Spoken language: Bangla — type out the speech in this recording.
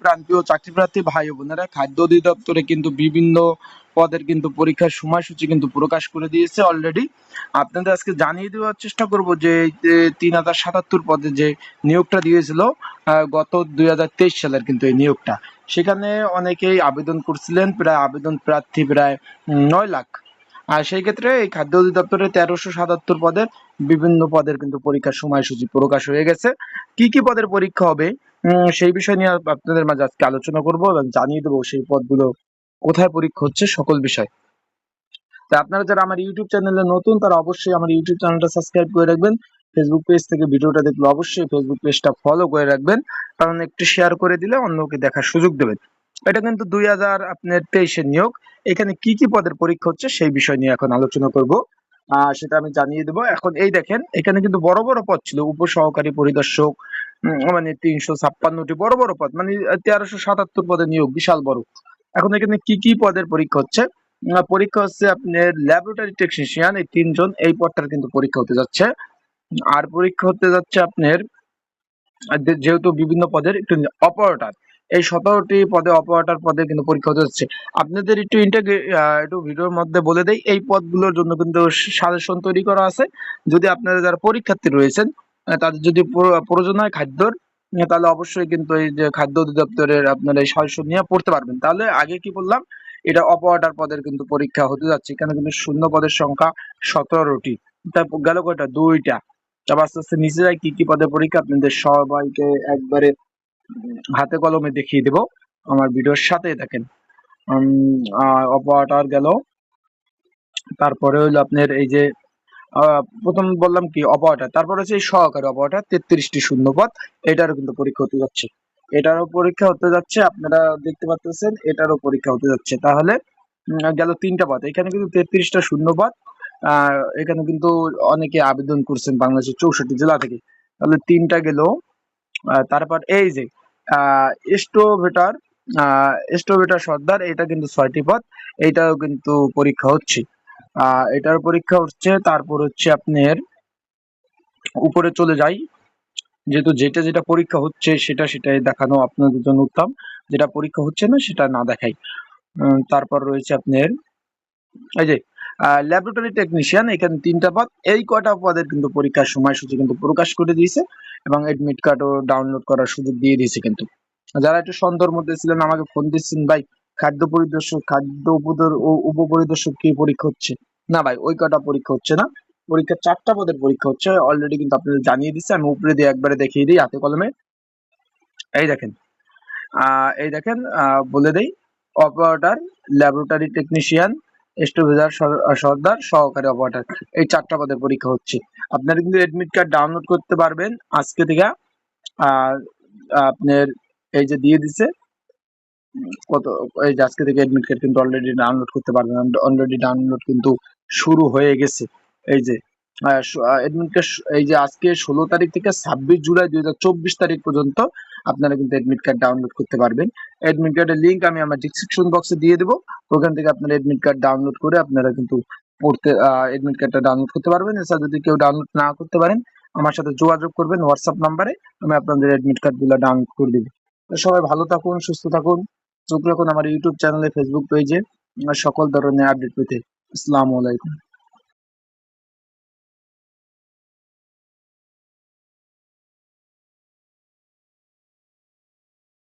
প্রান্তীয় চাকরি প্রার্থী ভাই বোনেরা খাদ্য অধিদপ্তরে কিন্তু বিভিন্ন পদের কিন্তু পরীক্ষার সময়সূচি কিন্তু প্রকাশ করে দিয়েছে অলরেডি আপনাদের আজকে জানিয়ে দেওয়ার চেষ্টা করব যে তিন হাজার সাতাত্তর পদে যে নিয়োগটা দিয়েছিল গত দুই হাজার তেইশ সালের কিন্তু এই নিয়োগটা। সেখানে অনেকেই আবেদন করছিলেন, প্রায় আবেদন প্রার্থী প্রায় নয় লাখ আর সেই ক্ষেত্রে এই খাদ্য অধিদপ্তরে তেরোশো সাতাত্তর পদের বিভিন্ন পদের কিন্তু পরীক্ষার সময়সূচি প্রকাশ হয়ে গেছে। কি কি পদের পরীক্ষা হবে সেই বিষয় নিয়ে আপনাদের মাঝে আজকে আলোচনা করব এবং জানিয়ে দেবো সেই পদগুলো কোথায় পরীক্ষা হচ্ছে সকল বিষয়। তা আপনারা যারা আমার ইউটিউব চ্যানেলে নতুন, তারা অবশ্যই আমার ইউটিউব চ্যানেলটা সাবস্ক্রাইব করে রাখবেন। ফেসবুক পেজ থেকে ভিডিওটা দেখলে অবশ্যই ফেসবুক পেজটা ফলো করে রাখবেন। কারণ একটু শেয়ার করে দিলে অন্যকে দেখার সুযোগ দেবেন। এটা কিন্তু দুই হাজার আপনার তেইশের নিয়োগ। এখানে কি কি পদের পরীক্ষা হচ্ছে সেই বিষয় নিয়ে এখন আলোচনা করব। সেটা আমি জানিয়ে দেবো। এখন এই দেখেন, এখানে কিন্তু বড় বড় পদ ছিল, উপসহকারী পরিদর্শক মানে তিনশো ছাপ্পান্নটি বড় বড় পদ মানে তেরোশো সাতাত্তর পদে নিয়োগ, বিশাল বড়। এখন এখানে কি কি পদের পরীক্ষা হচ্ছে? পরীক্ষা হচ্ছে আপনার ল্যাবরেটরি টেকনিশিয়ান এই তিনজন, এই পদটার কিন্তু পরীক্ষা হতে যাচ্ছে। আর পরীক্ষা হতে যাচ্ছে আপনার যেহেতু বিভিন্ন পদের, একটু অপারেটর। এই সতেরোটি পদে অপারেটর পদে কিন্তু পরীক্ষা হতে হচ্ছে আপনাদের একটু একটু ভিডিওর মধ্যে বলে দেই, এই পদগুলোর জন্য কিন্তু সাজেশন তৈরি করা আছে। যদি আপনারা যারা পরীক্ষার্থী রয়েছেন তাদের যদি প্রয়োজন হয় খাদ্যর তাহলে অবশ্যই কিন্তু এই যে খাদ্য অধিদপ্তরের আপনারা এই সাজেশন নিয়ে পড়তে পারবেন। তাহলে আগে কি বললাম, এটা অপারেটর পদের কিন্তু পরীক্ষা হতে যাচ্ছে, এখানে কিন্তু শূন্য পদের সংখ্যা সতেরোটি। তারপর গেল কয়টা? দুইটা। তারপর আস্তে আস্তে নিচে যায় কি কি পদে পরীক্ষা? আপনাদের সবাইকে একবারে হাতে কলমে দেখিয়ে দেব। আমার ভিডিওর সাথে দেখেন অপারেটর গেল। তারপরে হইল আপনার এই যে প্রথম বললাম কি অপারেটর তারপর হচ্ছে সহকারী অপারেটর তেত্রিশটি শূন্যপদ। এটারও কিন্তু পরীক্ষা হতে যাচ্ছে। এটারও পরীক্ষা হতে যাচ্ছে, আপনারা দেখতে পাচ্ছেন এটারও পরীক্ষা হতে যাচ্ছে। তাহলে গেল তিনটা পদ। এখানে কিন্তু তেত্রিশটা শূন্যপদ। এখানে কিন্তু অনেকে আবেদন করছেন বাংলাদেশের চৌষট্টি জেলা থেকে। তাহলে তিনটা গেল। তারপর এই যে স্টোভেটার স্টোভেটার সর্দার এটা কিন্তু ছয়টি পদ এইটাও কিন্তু পরীক্ষা হচ্ছে। এটার পরীক্ষা হচ্ছে, তারপর হচ্ছে আপনার উপরে চলে যাই। যেহেতু যেটা যেটা পরীক্ষা হচ্ছে, সেটা সেটাই দেখানো আপনাদের জন্য উত্তম। যেটা পরীক্ষা হচ্ছে না, সেটা না দেখাই। তারপর রয়েছে আপনার, এই যে ল্যাবরেটরি টেকনিশিয়ান এখানে তিনটা পদ। এই কটা পদের কিন্তু পরীক্ষার সময়সূচি কিন্তু প্রকাশ করে দিয়েছে এবং এডমিট কার্ডও ডাউনলোড করার সুযোগ দিয়ে দিয়েছে কিন্তু। যারা একটু সন্দেহের মধ্যে ছিলেন, আমাকে ফোন দিচ্ছেন, ভাই, খাদ্য পরিদর্শক, খাদ্য উপপরিদর্শক কি পরীক্ষা হচ্ছে? না ভাই, ওই কটা পরীক্ষা হচ্ছে না। পরীক্ষা চারটা পদের পরীক্ষা হচ্ছে অলরেডি কিন্তু আপনাদের জানিয়ে দিচ্ছে। আমি উপরে দিয়ে একবারে দেখিয়ে দিই, হাতে কলমে। এই দেখেন, আহ, এই দেখেন বলে দেই অপারেটর ল্যাবরেটরি টেকনিশিয়ান স্টোভেজার সর্দার সহকারী অপারেটর। এই চারটা পদের পরীক্ষা হচ্ছে। আপনারা কিন্তু এডমিট কার্ড ডাউনলোড করতে পারবেন। আজকে থেকে, আর আপনার এই যে দিয়ে দিছে, কত, এই যে আজকে থেকে এডমিট কার্ড কিন্তু অলরেডি ডাউনলোড করতে পারবেন। অলরেডি ডাউনলোড কিন্তু শুরু হয়ে গেছে। এই যে এডমিট কার্ড এই যে আজকে ষোলো তারিখ থেকে ছাব্বিশ জুলাই দুই হাজার চব্বিশ তারিখ পর্যন্ত আপনারা কিন্তু এডমিট কার্ড ডাউনলোড করতে পারবেন। এডমিট কার্ডের লিঙ্ক আমি আমার ডিসক্রিপশন বক্সে দিয়ে দেবো। ওখান থেকে আপনারা এডমিট কার্ড ডাউনলোড করে আপনারা কিন্তু পড়তে এডমিট কার্ডটা ডাউনলোড করতে পারবেন। এছাড়া যদি কেউ ডাউনলোড না করতে পারেন, আমার সাথে যোগাযোগ করবেন হোয়াটসঅ্যাপ নাম্বারে আমি আপনাদের এডমিট কার্ডগুলো ডাউনলোড করে দিব। সবাই ভালো থাকুন, সুস্থ থাকুন। চোখ রাখুন আমার ইউটিউব চ্যানেলে ফেসবুক পেজে সকল ধরনের আপডেট পেতে। আসসালামু আলাইকুম।